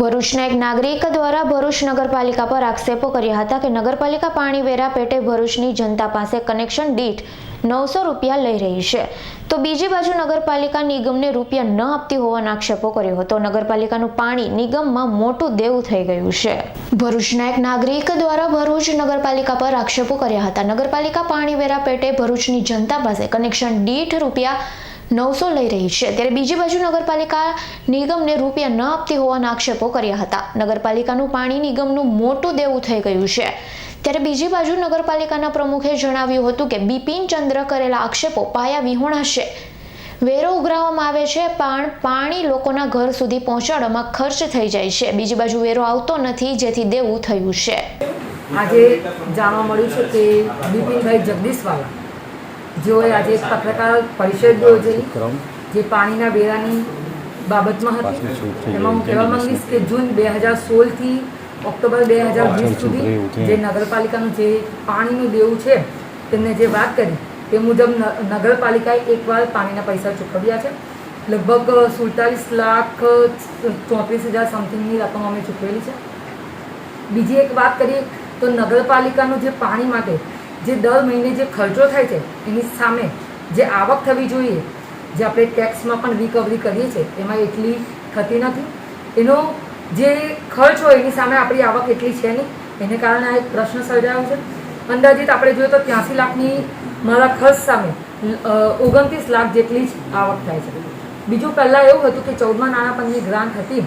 ભરૂચના એક નાગરિક દ્વારા ભરૂચ નગરપાલિકા પર આક્ષેપો કર્યા હતા કે નગરપાલિકા પાણી વેરા પેટે ભરૂચની જનતા પાસે કનેક્શન દીઠ નવસો રૂપિયા લઈ રહી છે. તો બીજી બાજુ નગરપાલિકા નિગમને રૂપિયા ન આપતી હોવાનો આક્ષેપો કર્યો હતો. નગરપાલિકાનું પાણી નિગમમાં મોટું દેવું થઈ ગયું છે. ભરૂચના એક નાગરિક દ્વારા ભરૂચ નગરપાલિકા પર આક્ષેપો કર્યા હતા. નગરપાલિકા પાણી વેરા પેટે ભરૂચની જનતા પાસે કનેક્શન દીઠ રૂપિયા નવસો લઈ રહી છે. ત્યારે બીજી બાજુ નગરપાલિકા નિગમને રૂપિયા ન આપતી હોવાના આક્ષેપો કર્યા હતા. નગરપાલિકાનું પાણી નિગમનું મોટું દેવું થઈ ગયું છે. ત્યારે બીજી બાજુ નગરપાલિકાના પ્રમુખે જણાવ્યું હતું કે બિપિન ચંદ્ર કરેલા આક્ષેપો પાયા વિહોણા છે વેરો ઉઘરાવવામાં આવે છે, પણ પાણી લોકોના ઘર સુધી પહોંચાડવામાં ખર્ચ થઈ જાય છે. બીજી બાજુ વેરો આવતો નથી, જેથી દેવું થયું છે. આજે જાણવા મળ્યું છે કે બિપિનભાઈ જગદીશવાલા જેઓએ આજે એક પત્રકાર પરિષદ યોજેલી જે પાણીના વેરાની બાબતમાં હતી. એમાં હું કહેવા માંગીશ કે જૂન બે હજાર સોળથી ઓક્ટોબર બે હજાર વીસ સુધી જે નગરપાલિકાનું જે પાણીનું દેવું છે તેમને જે વાત કરી તે મુજબ નગરપાલિકાએ એકવાર પાણીના પૈસા ચૂકવ્યા છે. લગભગ સુડતાલીસ લાખ ચોત્રીસ હજાર સમથિંગની રકમ અમે ચૂકવેલી છે. બીજી એક વાત કરીએ તો નગરપાલિકાનું જે પાણી માટે જે દર મહિને જે ખર્ચો થાય છે, એની સામે જે આવક થવી જોઈએ, જે આપણે ટેક્સમાં પણ રિકવરી કરીએ છીએ, એમાં એટલી થતી નથી. એનો જે ખર્ચ હોય, એની સામે આપણી આવક એટલી છે નહીં. એને કારણે આ એક પ્રશ્ન સર્જાયો છે. અંદાજિત આપણે જોઈએ તો ત્યાંસી લાખની મારા ખર્ચ સામે ઓગણત્રીસ લાખ જેટલી જ આવક થાય છે. બીજું પહેલાં એવું હતું કે ચૌદમા નાણાપંચની ગ્રાન્ટ હતી.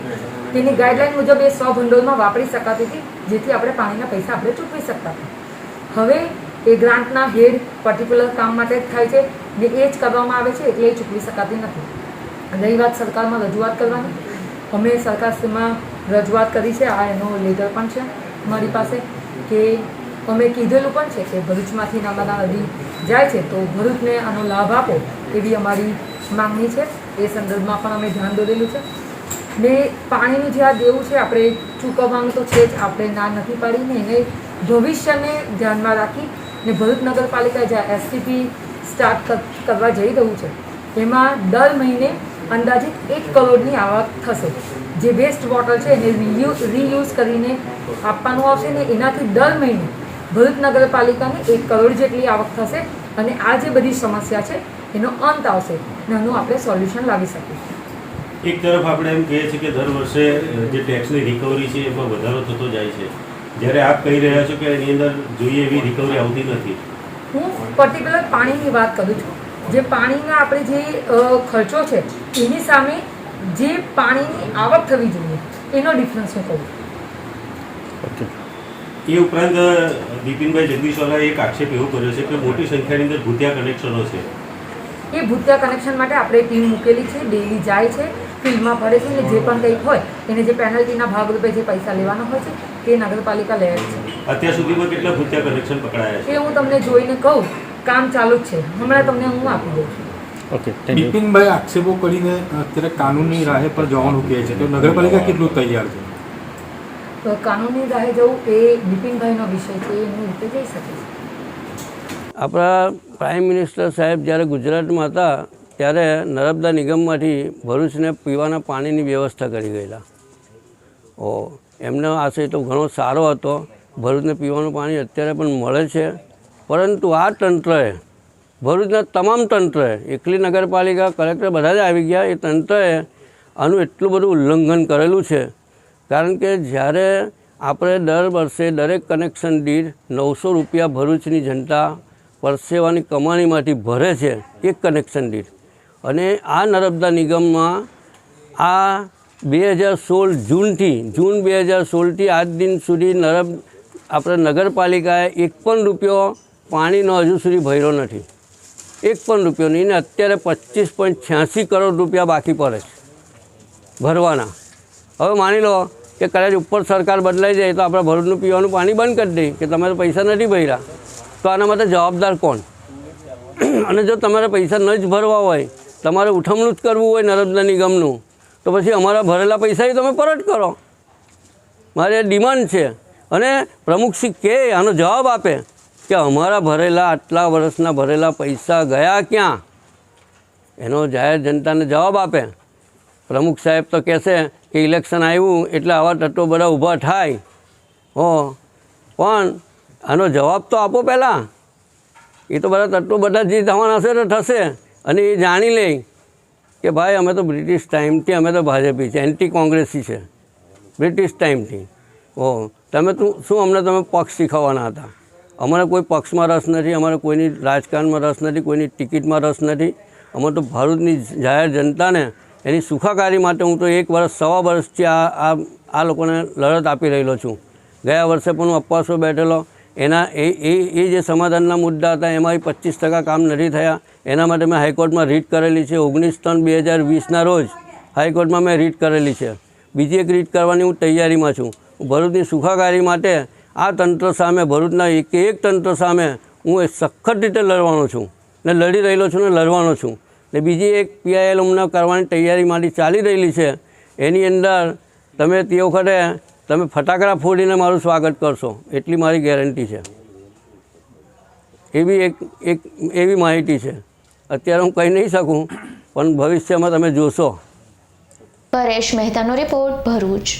તેની ગાઈડલાઈન મુજબ એ સો ભંડોળમાં વાપરી શકાતી હતી, જેથી આપણે પાણીના પૈસા આપણે ચૂકવી શકતા હતા. હવે એ ગ્રાન્ટના હેડ પર્ટિક્યુલર કામ માટે જ થાય છે ને એ જ કરવામાં આવે છે એટલે એ ચૂકવી શકાતી નથી. રહી વાત સરકારમાં રજૂઆત કરવાની. અમે સરકારશ્રીમાં રજૂઆત કરી છે, આ એનો લેટર પણ છે મારી પાસે કે અમે કીધેલું પણ છે કે ભરૂચમાંથી નર્મદા નદી જાય છે તો ભરૂચને આનો લાભ આપો એવી અમારી માંગણી છે. એ સંદર્ભમાં પણ અમે ધ્યાન દોરેલું છે. ને પાણીનું જે આ દેવું છે, આપણે ચૂકવવાનું તો છે જ, આપણે ના નથી પાડીને એને ભવિષ્યને ધ્યાનમાં રાખી ને ભરૂચ નગરપાલિકા જ્યાં એસટીપી સ્ટાર્ટ કરવા જઈ રહ્યું છે, એમાં દર મહિને અંદાજિત એક કરોડની આવક થશે. જે વેસ્ટ વોટર છે એને રીયુઝ રીયુઝ કરીને આપવાનું આવશે ને એનાથી દર મહિને ભરૂચ નગરપાલિકાને એક કરોડ જેટલી આવક થશે અને આ જે બધી સમસ્યા છે, એનો અંત આવશે અને એનું આપણે સોલ્યુશન લાવી શકીએ. એક તરફ આપણે એમ કહીએ છીએ કે દર વર્ષે જે ટેક્સની રિકવરી છે, એમાં વધારો થતો જાય છે. જ્યારે આપ કહી રહ્યા છો કે એની અંદર જોઈએ એવી રિકવરી આવતી નથી. હું પર્ટિક્યુલર પાણીની વાત કરું છું. જે પાણીના આપણે જે ખર્ચો છે એની સામે જે પાણીની આવક થવી જોઈએ એનો ડિફરન્સ હું કહું. એ ઉપરાંત દીપિનભાઈ જગદીશવાલાએ એક આક્ષેપ એવો કર્યો છે કે મોટી સંખ્યાની અંદર ભૂતિયા કનેક્શનો છે. એ ભૂતિયા કનેક્શન માટે આપણે ટીમ મૂકેલી છે ડેલી જાય છે ફિલ્ડમાં ભરે છે ને જે પણ કંઈક હોય એને જે પેનલ્ટીના ભાગરૂપે જે પૈસા લેવાના હોય છે તે નગરપાલિકા લે છે. અત્યાર સુધીમાં કેટલા ભૂત્યા કનેક્શન પકડાયા છે? એ હું તમને જોઈને કહું કામ ચાલુ જ છે. હમણાં તમને હું આપી દઉં છું. ઓકે થેન્ક યુ બિપિનભાઈ આક્ષેપો કરીને અત્યારે કાનૂની રાહે પર જવાનું કહે છે. તો નગરપાલિકા કેટલું તૈયાર છે? તો કાનૂની રાહે જવું એ બિપિનભાઈનો વિષય છે એ એની રીતે જઈ શકે છે. આપણા પ્રાઇમ મિનિસ્ટર સાહેબ જ્યારે ગુજરાતમાં હતા ત્યારે નર્મદા નિગમમાંથી ભરૂચને પીવાના પાણીની વ્યવસ્થા કરી ગયેલા. ઓ એમનો આશય તો ઘણો સારો હતો. ભરૂચને પીવાનું પાણી અત્યારે પણ મળે છે. પરંતુ આ તંત્રએ, ભરૂચના તમામ તંત્રએ, એકલી નગરપાલિકા કલેક્ટર બધા જ આવી ગયા. એ તંત્રએ આનું એટલું બધું ઉલ્લંઘન કરેલું છે. કારણ કે જ્યારે આપણે દર વર્ષે દરેક કનેક્શન દીઠ નવસો રૂપિયા ભરૂચની જનતા પરસેવાની કમાણીમાંથી ભરે છે એક કનેક્શન દીઠ. અને આ નર્મદા નિગમમાં આ બે હજાર સોળ જૂનથી, જૂન બે હજાર સોળથી આજ દિન સુધી નરમ આપણે નગરપાલિકાએ એક પણ રૂપિયો પાણીનો હજુ સુધી ભર્યો નથી. એક પણ રૂપિયો નહીં ને અત્યારે પચીસ પોઈન્ટ છ્યાસી કરોડ રૂપિયા બાકી પડે છે ભરવાના. હવે માની લો કે કદાચ ઉપર સરકાર બદલાઈ જાય તો આપણે ભરૂચનું પીવાનું પાણી બંધ કરી દઈએ કે તમારે પૈસા નથી ભર્યા, તો આના માટે જવાબદાર કોણ? અને જો તમારે પૈસા ન જ ભરવા હોય, તમારે ઉઠમણું જ કરવું હોય નર્મદા નિગમનું તો પછી અમારા ભરેલા પૈસા તમે પરત કરો. મારી ડિમાન્ડ છે. અને પ્રમુખશ્રી કે આનો જવાબ આપે કે અમારા ભરેલા આટલા વર્ષના ભરેલા પૈસા ગયા ક્યાં? એનો જાહેર જનતાને જવાબ આપે. પ્રમુખ સાહેબ તો કહેશે કે ઇલેક્શન આવ્યું એટલે આવા તત્વો બધા ઊભા થાય. હો. પણ આનો જવાબ તો આપો પહેલાં. એ તો બધા તત્વો બધા જે થવાના હશે તો થશે. અને એ જાણી લે. કે ભાઈ, અમે તો બ્રિટિશ ટાઈમથી, અમે તો ભાજપી છે એન્ટી કોંગ્રેસી છે. બ્રિટિશ ટાઈમથી. ઓ તમે તું શું અમને તમે પક્ષ શીખવવાના હતા? અમારે કોઈ પક્ષમાં રસ નથી, અમારે કોઈની રાજકારણમાં રસ નથી, કોઈની ટિકિટમાં રસ નથી. અમે તો ભારતની જાહેર જનતાને એની સુખાકારી માટે હું તો એક વર્ષ, સવા વર્ષથી આ આ લોકોને લડત આપી રહેલો છું. ગયા વર્ષે પણ હું અપવાસો બેઠેલો. એના એ એ એ જે સમાધાનના મુદ્દા હતા એમાં પચીસ ટકા કામ નથી થયા. એના માટે મેં હાઈકોર્ટમાં રીટ કરેલી છે. ઓગણીસ ત્રણ બે હજાર વીસના રોજ હાઈકોર્ટમાં મેં રીટ કરેલી છે. બીજી એક રીટ કરવાની હું તૈયારીમાં છું. ભરૂચની સુખાકારી માટે આ તંત્ર સામે, ભરૂચના એક એક તંત્ર સામે હું એ સખત રીતે લડવાનો છું. ને લડી રહેલો છું ને લડવાનો છું. ને બીજી એક પીઆઈએલ હમણાં કરવાની તૈયારી મારી ચાલી રહેલી છે. એની અંદર તમે તે વખતે તમે ફટાકડા ફોડીને મારું સ્વાગત કરશો, એટલી મારી ગેરંટી છે. એવી એક એક, એવી માહિતી છે. અત્યારે હું કહી નહીં શકું, પણ ભવિષ્યમાં તમે જોશો. પરેશ મહેતાનો રિપોર્ટ ભરૂચ.